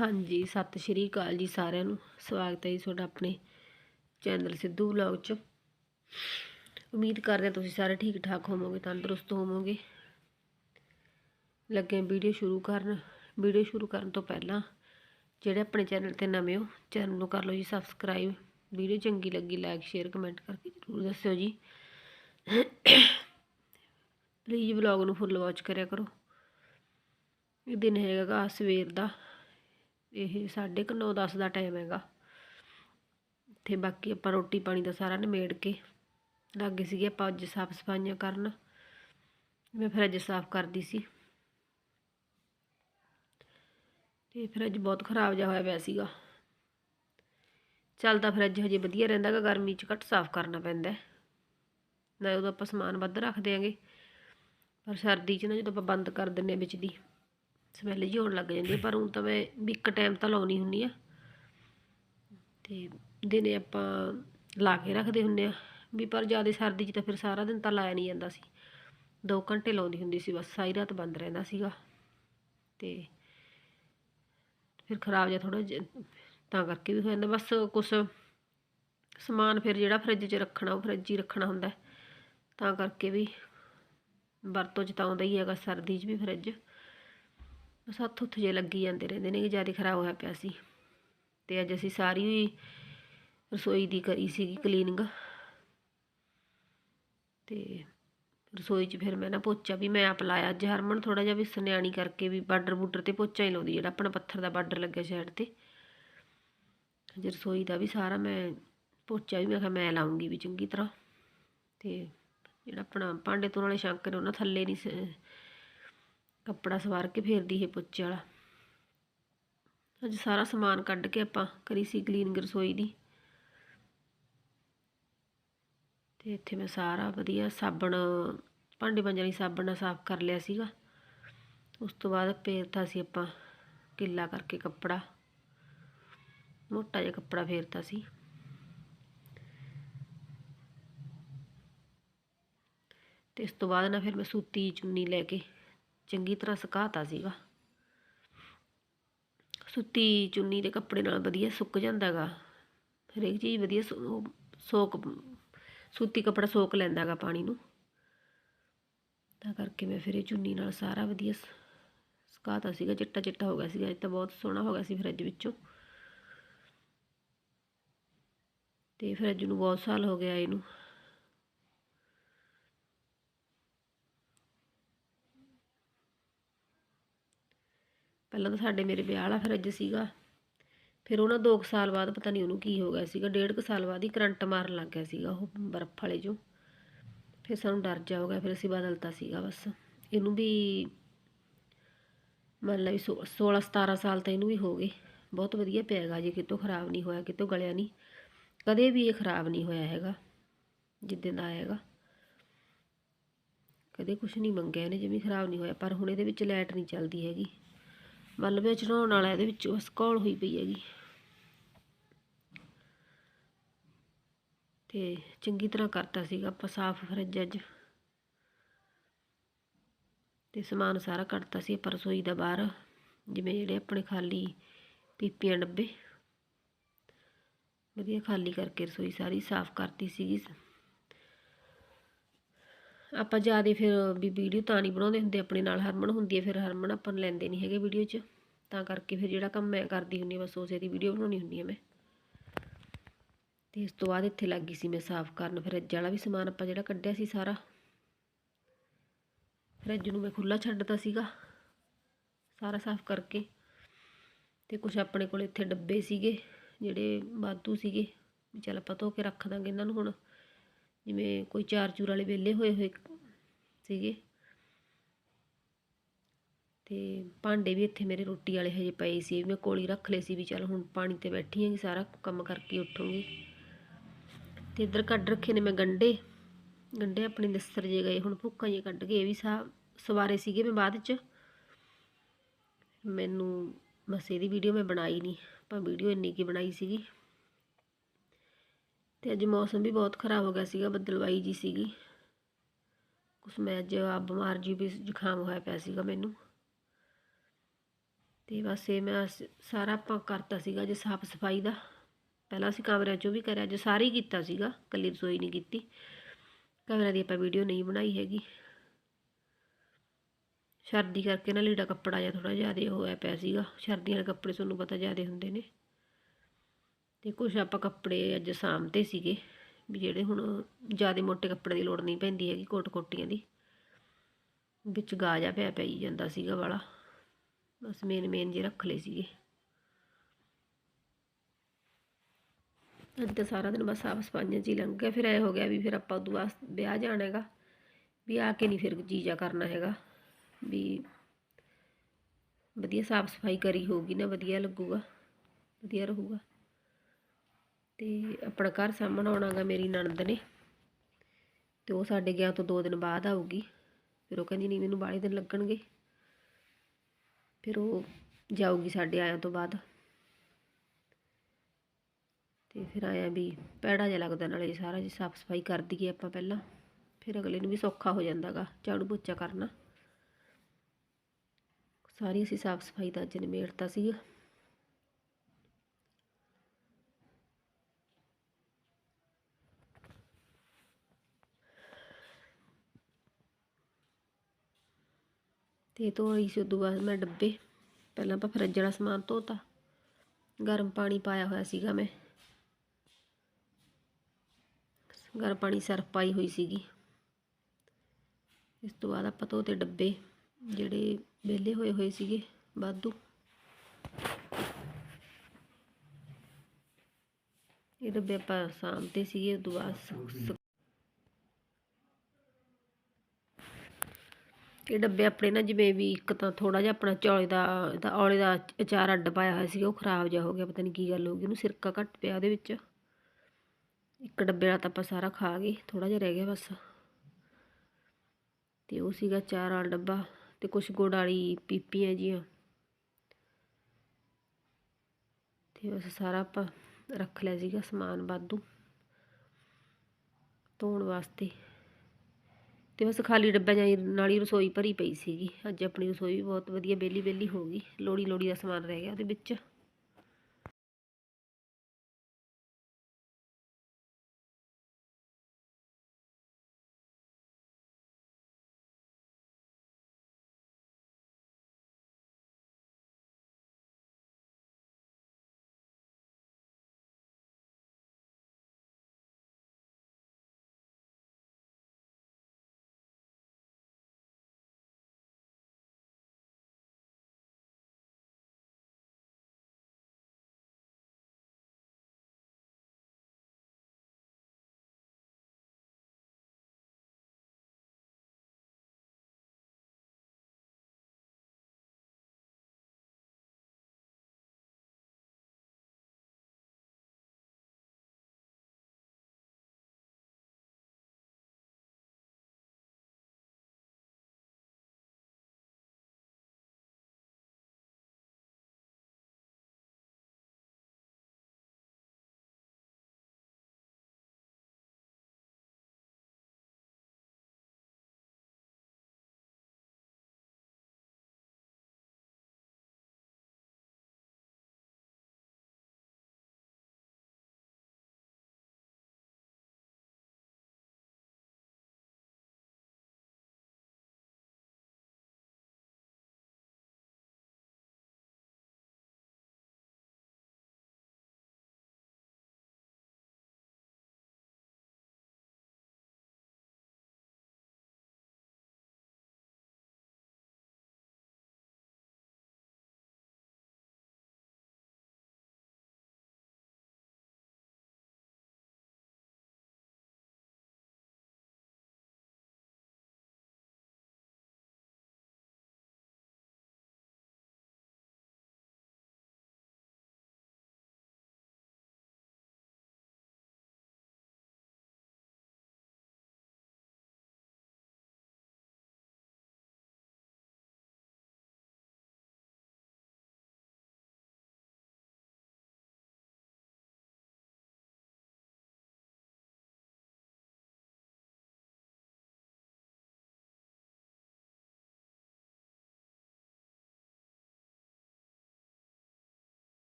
ਹਾਂਜੀ, ਸਤਿ ਸ਼੍ਰੀ ਅਕਾਲ ਜੀ ਸਾਰਿਆਂ ਨੂੰ। ਸਵਾਗਤ ਹੈ ਜੀ ਤੁਹਾਡਾ ਆਪਣੇ ਚੈਨਲ ਸਿੱਧੂ ਵਲੌਗ 'ਚ। ਉਮੀਦ ਕਰਦੇ ਹਾਂ ਤੁਸੀਂ ਸਾਰੇ ਠੀਕ ਠਾਕ ਹੋਵੋਗੇ, ਤੰਦਰੁਸਤ ਹੋਵੋਗੇ। ਲੱਗੇ ਵੀਡੀਓ ਸ਼ੁਰੂ ਕਰਨ। ਵੀਡੀਓ ਸ਼ੁਰੂ ਕਰਨ ਤੋਂ ਪਹਿਲਾਂ ਜਿਹੜੇ ਆਪਣੇ ਚੈਨਲ ਤੇ ਨਵੇਂ ਹੋ, ਚੈਨਲ ਨੂੰ ਕਰ ਲਓ ਜੀ ਸਬਸਕ੍ਰਾਈਬ। ਵੀਡੀਓ ਚੰਗੀ ਲੱਗੀ ਲਾਈਕ, ਸ਼ੇਅਰ, ਕਮੈਂਟ ਕਰਕੇ ਜ਼ਰੂਰ ਦੱਸਿਓ ਜੀ। ਪਲੀਜ਼ ਵਲੌਗ ਨੂੰ ਫੁੱਲ ਵਾਚ ਕਰਿਆ ਕਰੋ। ਇਹ ਦਿਨ ਹੈਗਾ ਸਵੇਰ ਦਾ। ਇਹ 9:30 10 ਦਾ ਟਾਈਮ ਹੈਗਾ। ਤੇ ਬਾਕੀ ਆਪਾਂ ਰੋਟੀ ਪਾਣੀ ਦਾ ਸਾਰਾ ਨਿਮੇੜ ਕੇ ਲੱਗੇ ਸੀਗੇ ਆਪਾਂ ਅੱਜ ਸਾਫ਼ ਸਫਾਈਆਂ ਕਰਨ। ਮੈਂ ਫਰਿੱਜ ਸਾਫ਼ ਕਰਦੀ ਸੀ। ਤੇ ਫਰਿੱਜ ਬਹੁਤ ਖਰਾਬ ਜਿਹਾ ਹੋਇਆ ਪਿਆ ਸੀਗਾ। ਚੱਲਦਾ ਫਰਿੱਜ ਹਜੇ ਵਧੀਆ ਰਹਿੰਦਾ ਗਾ ਗਰਮੀ 'ਚ ਘੱਟ ਸਾਫ਼ ਕਰਨਾ ਪੈਂਦਾ ਨਾ ਉਦੋਂ ਆਪਾਂ ਸਮਾਨ ਵੱਧ ਰੱਖ ਦਿਆਂਗੇ। ਪਰ ਸਰਦੀ 'ਚ ਨਾ ਜਦੋਂ ਆਪਾਂ ਬੰਦ ਕਰ ਦਿੰਨੇ ਆ ਵਿੱਚ ਦੀ। ਸਮੈਲ ਜੀ ਹੋਣ ਲੱਗ ਜਾਂਦੀ ਹੈ ਪਰ ਹੁਣ ਤਾਂ ਮੈਂ ਵੀ ਇੱਕ ਟਾਈਮ ਤਾਂ ਲਾਉਣੀ ਹੁੰਦੀ ਆ। ਤੇ ਦਿਨੇ ਆਪਾਂ ਲਾ ਕੇ ਰੱਖਦੇ ਹੁੰਨੇ ਆ, ਵੀ ਪਰ ਜ਼ਿਆਦਾ ਸਰਦੀ 'ਚ ਤਾਂ ਫਿਰ ਸਾਰਾ ਦਿਨ ਤਾਂ ਲਾਇਆ ਨਹੀਂ ਜਾਂਦਾ ਸੀ। 2 ਘੰਟੇ ਲਾਉਂਦੀ ਹੁੰਦੀ ਸੀ ਬਸ, ਸਾਰੀ ਰਾਤ ਬੰਦ ਰਹਿੰਦਾ ਸੀਗਾ। ਤੇ ਫਿਰ ਖਰਾਬ ਜਿਹਾ ਥੋੜਾ ਤਾਂ ਕਰਕੇ ਵੀ ਹੋ ਜਾਂਦਾ। ਬਸ ਕੁਛ ਸਮਾਨ ਫਿਰ ਜਿਹੜਾ ਫਰਿੱਜ 'ਚ ਰੱਖਣਾ, ਉਹ ਫਰਿੱਜ 'ਚ ਹੀ ਰੱਖਣਾ ਹੁੰਦਾ। ਤਾਂ ਕਰਕੇ ਵੀ ਵਰਤੋਂ 'ਚ ਤਾਂ ਆਉਂਦਾ ਹੀ ਹੈਗਾ ਸਰਦੀ 'ਚ ਵੀ ਫਰਿੱਜ। ਬਸ ਹੱਥ ਉੱਥੇ ਜੇ ਲੱਗੀ ਜਾਂਦੇ ਰਹਿੰਦੇ ਨੇ ਕਿ ਜ਼ਿਆਦਾ ਖਰਾਬ ਹੋਇਆ ਪਿਆ ਸੀ। ਤੇ ਅੱਜ ਅਸੀਂ ਸਾਰੀ ਰਸੋਈ ਦੀ ਕਰੀ ਸੀਗੀ ਕਲੀਨਿੰਗ ਤੇ ਰਸੋਈ 'ਚ ਫਿਰ ਮੈਂ ਨਾ ਪੋਚਾ ਵੀ ਮੈਂ ਆਪ ਲਾਇਆ। ਅੱਜ ਹਰਮਨ ਥੋੜਾ ਜਿਹਾ ਵੀ ਸਨਿਆਣੀ ਕਰਕੇ ਵੀ ਬਾਰਡਰ ਬੂਡਰ ਤੇ ਪੋਚਾ ਹੀ ਲਾਉਂਦੀ ਜਿਹੜਾ ਆਪਣਾ ਪੱਥਰ ਦਾ ਬਾਰਡਰ ਲੱਗਿਆ ਸਾਈਡ ਤੇ। ਅੱਜ ਰਸੋਈ ਦਾ ਵੀ ਸਾਰਾ ਮੈਂ ਪੋਚਾ ਵੀ ਮੈਂ ਕਿਹਾ ਮੈਂ ਲਾਉਂਗੀ ਵੀ ਚੰਗੀ ਤਰ੍ਹਾਂ। ਤੇ ਜਿਹੜਾ ਆਪਣਾ ਭਾਂਡੇ ਤੋਂ ਵਾਲੇ ਸ਼ੰਕ ਨੇ ਉਹਨਾਂ ਥੱਲੇ ਨਹੀਂ ਕੱਪੜਾ ਸਵਾਰ ਕੇ ਫੇਰਦੀ ਇਹ ਪੁੱਛੇ ਵਾਲਾ। ਅੱਜ ਸਾਰਾ ਸਮਾਨ ਕੱਢ ਕੇ ਆਪਾਂ ਕਰੀ ਸੀ ਕਲੀਨਿੰਗ ਰਸੋਈ ਦੀ। ਤੇ ਇੱਥੇ ਮੈਂ ਸਾਰਾ ਵਧੀਆ ਸਾਬਣ, ਭਾਂਡੇ ਮਾਂਜਣ ਲਈ ਸਾਬਣ ਨਾਲ ਸਾਫ਼ ਕਰ ਲਿਆ ਸੀਗਾ। ਉਸ ਤੋਂ ਬਾਅਦ ਫੇਰਤਾ ਸੀ ਆਪਾਂ ਕਿੱਲਾ ਕਰਕੇ ਕੱਪੜਾ। ਮੋਟਾ ਜਿਹਾ ਕੱਪੜਾ ਫੇਰਤਾ ਸੀ। ਤੇ ਇਸ ਤੋਂ ਬਾਅਦ ਨਾ ਫਿਰ ਮੈਂ ਸੂਤੀ ਚੁੰਨੀ ਲੈ ਕੇ ਚੰਗੀ ਤਰ੍ਹਾਂ ਸੁਕਾਤਾ ਸੀਗਾ। ਸੁੱਤੀ ਚੁੰਨੀ ਦੇ ਕੱਪੜੇ ਨਾਲ ਵਧੀਆ ਸੁੱਕ ਜਾਂਦਾਗਾ ਹਰੇਕ ਚੀਜ਼ ਵਧੀਆ ਸੋਕ, ਸੂਤੀ ਕੱਪੜਾ ਸੋਕ ਲੈਂਦਾਗਾ ਪਾਣੀ ਨੂੰ। ਤਾਂ ਕਰਕੇ ਮੈਂ ਫਿਰ ਇਹ ਚੁੰਨੀ ਨਾਲ ਸਾਰਾ ਵਧੀਆ ਸੁਕਾਤਾ ਸੀਗਾ। ਚਿੱਟਾ ਚਿੱਟਾ ਹੋ ਗਿਆ ਸੀਗਾ। ਇਹ ਤਾਂ ਬਹੁਤ ਸੋਹਣਾ ਹੋ ਗਿਆ ਸੀ ਫਰਿੱਜ ਵਿੱਚੋਂ। ਤੇ ਫਰਿੱਜ ਨੂੰ ਬਹੁਤ ਸਾਲ ਹੋ ਗਿਆ ਇਹਨੂੰ। ਪਹਿਲਾਂ ਤਾਂ ਸਾਡੇ ਮੇਰੇ ਵਿਆਹ ਵਾਲਾ ਫਰਿੱਜ ਸੀਗਾ। ਫਿਰ ਉਹਨਾਂ 2 ਸਾਲ ਬਾਅਦ ਪਤਾ ਨਹੀਂ ਉਹਨੂੰ ਕੀ ਹੋ ਗਿਆ ਸੀਗਾ। ਡੇਢ ਕੁ ਸਾਲ ਬਾਅਦ ਹੀ ਕਰੰਟ ਮਾਰਨ ਲੱਗ ਗਿਆ ਸੀਗਾ ਉਹ ਬਰਫ਼ ਵਾਲੇ ਜੋ ਫਿਰ ਸਾਨੂੰ ਡਰ ਜਾ ਹੋ ਗਿਆ, ਫਿਰ ਅਸੀਂ ਬਦਲਤਾ ਸੀਗਾ ਬਸ। ਇਹਨੂੰ ਵੀ ਮੰਨ ਲਾ ਵੀ 16 17 ਸਾਲ ਤਾਂ ਇਹਨੂੰ ਵੀ ਹੋ ਗਏ। ਬਹੁਤ ਵਧੀਆ ਪਿਆਗਾ ਜੀ ਕਿਤੋਂ ਖਰਾਬ ਨਹੀਂ ਹੋਇਆ, ਕਿਤੋਂ ਗਲਿਆ ਨਹੀਂ। ਕਦੇ ਵੀ ਇਹ ਖਰਾਬ ਨਹੀਂ ਹੋਇਆ ਹੈਗਾ ਜਿੱਦਾਂ ਦਾ ਆਏਗਾ। ਕਦੇ ਕੁਝ ਨਹੀਂ ਮੰਗਿਆ ਇਹਨੇ, ਜਿਵੇਂ ਖਰਾਬ ਨਹੀਂ ਹੋਇਆ। ਪਰ ਹੁਣ ਇਹਦੇ ਵਿੱਚ ਲਾਈਟ ਨਹੀਂ ਚੱਲਦੀ ਹੈਗੀ। ਬਲਬ ਚੜਾਉਣ ਵਾਲਾ, ਇਹਦੇ ਵਿੱਚ ਬਸ ਕੌਲ ਹੋਈ ਪਈ ਹੈਗੀ। ਤੇ ਚੰਗੀ ਤਰ੍ਹਾਂ ਕਰਤਾ ਸੀਗਾ ਆਪਾਂ, ਸਾਫ਼ ਫਰਿੱਜ ਅੱਜ। ਤੇ ਸਮਾਨ ਸਾਰਾ ਕੱਢਤਾ ਸੀ ਆਪਾਂ ਰਸੋਈ ਦਾ ਬਾਹਰ, ਜਿਵੇਂ ਜਿਹੜੇ ਆਪਣੇ ਖਾਲੀ ਪੀਪੀਆਂ ਡੱਬੇ। ਵਧੀਆ ਖਾਲੀ ਕਰਕੇ ਰਸੋਈ ਸਾਰੀ ਸਾਫ਼ ਕਰਤੀ ਸੀਗੀ। ਆਪਾਂ ਜ਼ਿਆਦਾ ਫਿਰ ਵੀ ਵੀਡੀਓ ਤਾਂ ਨਹੀਂ ਬਣਾਉਂਦੇ ਹੁੰਦੇ, ਆਪਣੇ ਨਾਲ ਹਰਮਨ ਹੁੰਦੀ ਹੈ, ਫਿਰ ਹਰਮਨ ਆਪਾਂ ਨੂੰ ਲੈਂਦੇ ਨਹੀਂ ਹੈਗੇ ਵੀਡੀਓ 'ਚ। ਤਾਂ ਕਰਕੇ ਫਿਰ ਜਿਹੜਾ ਕੰਮ ਮੈਂ ਕਰਦੀ ਹੁੰਦੀ ਬਸ ਉਸੇ ਦੀ ਵੀਡੀਓ ਬਣਾਉਣੀ ਹੁੰਦੀ ਹੈ ਮੈਂ। ਤੇ ਇਸ ਤੋਂ ਬਾਅਦ ਇੱਥੇ ਲੱਗ ਗਈ ਸੀ ਮੈਂ ਸਾਫ਼ ਕਰਨ ਫਿਰ ਅੱਜ ਵਾਲਾ ਵੀ ਸਮਾਨ ਆਪਾਂ ਜਿਹੜਾ ਕੱਢਿਆ ਸੀ ਸਾਰਾ। ਫਰਿੱਜ ਨੂੰ ਮੈਂ ਖੁੱਲਾ ਛੱਡਤਾ ਸੀਗਾ, ਸਾਰਾ ਸਾਫ਼ ਕਰਕੇ। ਤੇ ਕੁਝ ਆਪਣੇ ਕੋਲ ਇੱਥੇ ਡੱਬੇ ਸੀਗੇ, ਜਿਹੜੇ ਵਾਧੂ ਸੀਗੇ, ਵੀ ਚੱਲ ਆਪਾਂ ਧੋ ਕੇ ਰੱਖ ਦਾਂਗੇ ਇਹਨਾਂ ਨੂੰ ਹੁਣ। ਜਿਵੇਂ ਕੋਈ ਚਾਰ ਚੂਰ ਵਾਲੇ ਵੇਲੇ ਹੋਏ ਹੋਏ ਸੀਗੇ। ਤੇ ਭਾਂਡੇ ਵੀ ਇੱਥੇ ਮੇਰੇ ਰੋਟੀ ਵਾਲੇ ਹਜੇ ਪਏ ਸੀ ਮੈਂ ਕੋਲੀ ਰੱਖ ਲਏ ਸੀ ਵੀ ਚੱਲ ਹੁਣ ਪਾਣੀ ਤੇ ਬੈਠੀ ਆਂਗੀ ਸਾਰਾ ਕੰਮ ਕਰਕੇ ਉੱਠੂੰਗੀ। ਤੇ ਇੱਧਰ ਕੱਢ ਰੱਖੇ ਨੇ ਮੈਂ ਗੰਡੇ। ਗੰਡੇ ਆਪਣੇ ਦਸਤਰ ਜੇ ਗਏ, ਹੁਣ ਭੁੱਖਾਂ ਜੇ ਕੱਢ ਕੇ ਇਹ ਵੀ ਸਾ, ਸਵਾਰੇ ਸੀਗੇ ਮੈਂ ਬਾਅਦ ਚ। ਮੈਨੂੰ ਬਸ ਇਹਦੀ ਵੀਡੀਓ ਮੈਂ ਬਣਾਈ ਨਹੀਂ ਪਰ ਵੀਡੀਓ ਇੰਨੀ ਕੀ ਬਣਾਈ ਸੀਗੀ। ਤੇ ਅੱਜ ਮੌਸਮ ਵੀ ਬਹੁਤ ਖਰਾਬ ਹੋ ਗਿਆ ਸੀਗਾ, ਬੱਦਲਵਾਈ ਜੀ ਸੀਗੀ। ਕੁਛ ਮੈਂ ਅੱਜ ਆ ਬਿਮਾਰ ਜੀ ਵੀ ਜ਼ੁਕਾਮ ਹੋਇਆ ਪਿਆ ਸੀਗਾ ਮੈਨੂੰ। ਤੇ ਬਸ ਇਹ ਮੈਂ ਸਾਰਾ ਆਪਾਂ ਕਰਤਾ ਸੀਗਾ ਜੇ ਸਾਫ਼ ਸਫ਼ਾਈ ਦਾ। ਪਹਿਲਾਂ ਅਸੀਂ ਕਮਰਿਆਂ ਚੋਂ ਵੀ ਕਰਿਆ, ਅੱਜ ਸਾਰੇ ਹੀ ਕੀਤਾ ਸੀਗਾ ਕੱਲੀ ਰਸੋਈ ਨਹੀਂ ਕੀਤੀ। ਕਮਰਿਆਂ ਦੀ ਆਪਾਂ ਵੀਡੀਓ ਨਹੀਂ ਬਣਾਈ ਹੈਗੀ। ਸਰਦੀ ਕਰਕੇ ਨਾ ਲੀੜਾ ਕੱਪੜਾ ਜਿਹਾ ਥੋੜਾ ਜ਼ਿਆਦਾ ਹੋਇਆ ਪਿਆ ਸੀਗਾ। ਸਰਦੀਆਂ ਦੇ ਕੱਪੜੇ ਤੁਹਾਨੂੰ ਪਤਾ ਜ਼ਿਆਦਾ ਹੁੰਦੇ ਨੇ। ਤੇ ਕੁਝ ਆਪਾਂ ਕੱਪੜੇ ਅੱਜ ਸਾਂਭਤੇ ਸੀਗੇ, ਵੀ ਜਿਹੜੇ ਹੁਣ ਜ਼ਿਆਦਾ ਮੋਟੇ ਕੱਪੜੇ ਦੀ ਲੋੜ ਨਹੀਂ ਪੈਂਦੀ ਹੈਗੀ ਕੋਟ ਕੋਟੀਆਂ ਦੀ। ਵਿੱਚ ਗਾਜਾ ਪਿਆ ਪਈ ਜਾਂਦਾ ਸੀਗਾ ਵਾਲਾ, ਬਸ ਮੇਨ ਮੇਨ ਜੇ ਰੱਖ ਲਏ ਸੀਗੇ। ਅੱਜ ਤਾਂ ਸਾਰਾ ਦਿਨ ਬਸ ਸਾਫ਼ ਸਫਾਈਆਂ 'ਚ ਹੀ ਲੰਘ ਗਿਆ, ਫਿਰ ਐ ਹੋ ਗਿਆ ਵੀ ਫਿਰ ਆਪਾਂ ਉਦੋਂ ਬਾਅਦ ਵਿਆਹ ਜਾਣਾ ਹੈਗਾ, ਵੀ ਆ ਕੇ ਨਹੀਂ ਫਿਰ ਜੀਜਾ ਕਰਨਾ ਹੈਗਾ, ਵੀ ਵਧੀਆ ਸਾਫ਼ ਸਫ਼ਾਈ ਕਰੀ ਹੋਊਗੀ ਨਾ, ਵਧੀਆ ਲੱਗੂਗਾ, ਵਧੀਆ ਰਹੂਗਾ। ਤੇ ਆਪਣਾ ਘਰ ਸਾਹਮਣ ਆਉਣਾਗਾ ਮੇਰੀ ਨਣਦ ਨੇ। ਤੇ ਉਹ ਸਾਡੇ ਗਿਆ ਤੋਂ 2 ਦਿਨ ਬਾਅਦ ਆਊਗੀ। ਫਿਰ ਉਹ ਕਹਿੰਦੀ, ਨਹੀਂ, ਮੈਨੂੰ ਬਾਲੇ ਦਿਨ ਲੱਗਣਗੇ। ਫਿਰ ਉਹ ਜਾਊਗੀ ਸਾਡੇ ਆਇਆਂ ਤੋਂ ਬਾਅਦ। ਤੇ ਫਿਰ ਆਇਆ ਵੀ ਪੈੜਾ ਜਿਹਾ ਲੱਗਦਾ, ਨਾਲੇ ਸਾਰਾ ਜੀ ਸਾਫ਼ ਸਫ਼ਾਈ ਕਰ ਦਈਏ ਆਪਾਂ ਪਹਿਲਾਂ। ਫਿਰ ਅਗਲੇ ਨੂੰ ਵੀ ਸੌਖਾ ਹੋ ਜਾਂਦਾਗਾ, ਝਾੜੂ ਪੋਚਾ ਕਰਨਾ। ਸਾਰੀ ਅਸੀਂ ਸਾਫ਼ ਸਫ਼ਾਈ ਦਾ ਅੱਜ ਨਿਮੇੜਤਾ ਸੀਗਾ। ਤੇ ਧੋਈ ਸੀ, ਉਦੋਂ ਬਾਅਦ ਮੈਂ ਡੱਬੇ। ਪਹਿਲਾਂ ਆਪਾਂ ਫਰਿੱਜ ਵਾਲਾ ਸਮਾਨ ਧੋਤਾ। ਗਰਮ ਪਾਣੀ ਪਾਇਆ ਹੋਇਆ ਸੀਗਾ ਮੈਂ। ਗਰਮ ਪਾਣੀ ਸਰਫ ਪਾਈ ਹੋਈ ਸੀਗੀ। ਇਸ ਤੋਂ ਬਾਅਦ ਆਪਾਂ ਧੋਤੇ ਡੱਬੇ, ਜਿਹੜੇ ਵਿਹਲੇ ਹੋਏ ਹੋਏ ਸੀਗੇ, ਵਾਧੂ। ਇਹ ਡੱਬੇ ਆਪਾਂ ਸਾਂਭਤੇ ਸੀਗੇ, ਉਦੋਂ ਬਾਅਦ ਸ- ਸ- ਇਹ ਡੱਬੇ ਆਪਣੇ ਨਾ ਜਿਵੇਂ ਵੀ ਇੱਕ ਤਾਂ ਥੋੜ੍ਹਾ ਜਿਹਾ ਆਪਣਾ ਚੌਲੇ ਦਾ, ਇਹਦਾ ਔਲੇ ਦਾ ਅਚਾਰ ਅੱਡ ਪਾਇਆ ਹੋਇਆ ਸੀ, ਉਹ ਖਰਾਬ ਜਿਹਾ ਹੋ ਗਿਆ, ਪਤਾ ਨਹੀਂ ਕੀ ਗੱਲ ਹੋ ਗਈ, ਉਹਨੂੰ ਸਿਰਕਾ ਘੱਟ ਪਿਆ ਉਹਦੇ ਵਿੱਚ। ਇੱਕ ਡੱਬੇ ਵਾਲਾ ਤਾਂ ਆਪਾਂ ਸਾਰਾ ਖਾ ਗਏ, ਥੋੜ੍ਹਾ ਜਿਹਾ ਰਹਿ ਗਿਆ ਬਸ। ਤੇ ਉਹ ਸੀਗਾ ਚਾਰ ਵਾਲਾ ਡੱਬਾ ਤੇ ਕੁਝ ਗੁੜ ਵਾਲੀ ਪੀਪੀਆਂ ਜੀਆਂ ਤੇ ਬਸ ਸਾਰਾ ਆਪਾਂ ਰੱਖ ਲਿਆ ਸੀਗਾ ਸਮਾਨ ਵਾਧੂ। ਧੋਣ ਵਾਸਤੇ। ਤੇ ਬਸ ਖਾਲੀ ਡੱਬਿਆਂ ਜਾਈ ਨਾਲ ਹੀ ਰਸੋਈ ਭਰੀ ਪਈ ਸੀਗੀ। ਅੱਜ ਆਪਣੀ ਰਸੋਈ ਵੀ ਬਹੁਤ ਵਧੀਆ ਬੇਲੀ ਬੇਲੀ ਹੋ ਗਈ। ਲੋੜੀ ਲੋੜੀ ਦਾ ਸਮਾਨ ਰਹਿ ਗਿਆ ਉਹਦੇ ਵਿੱਚ।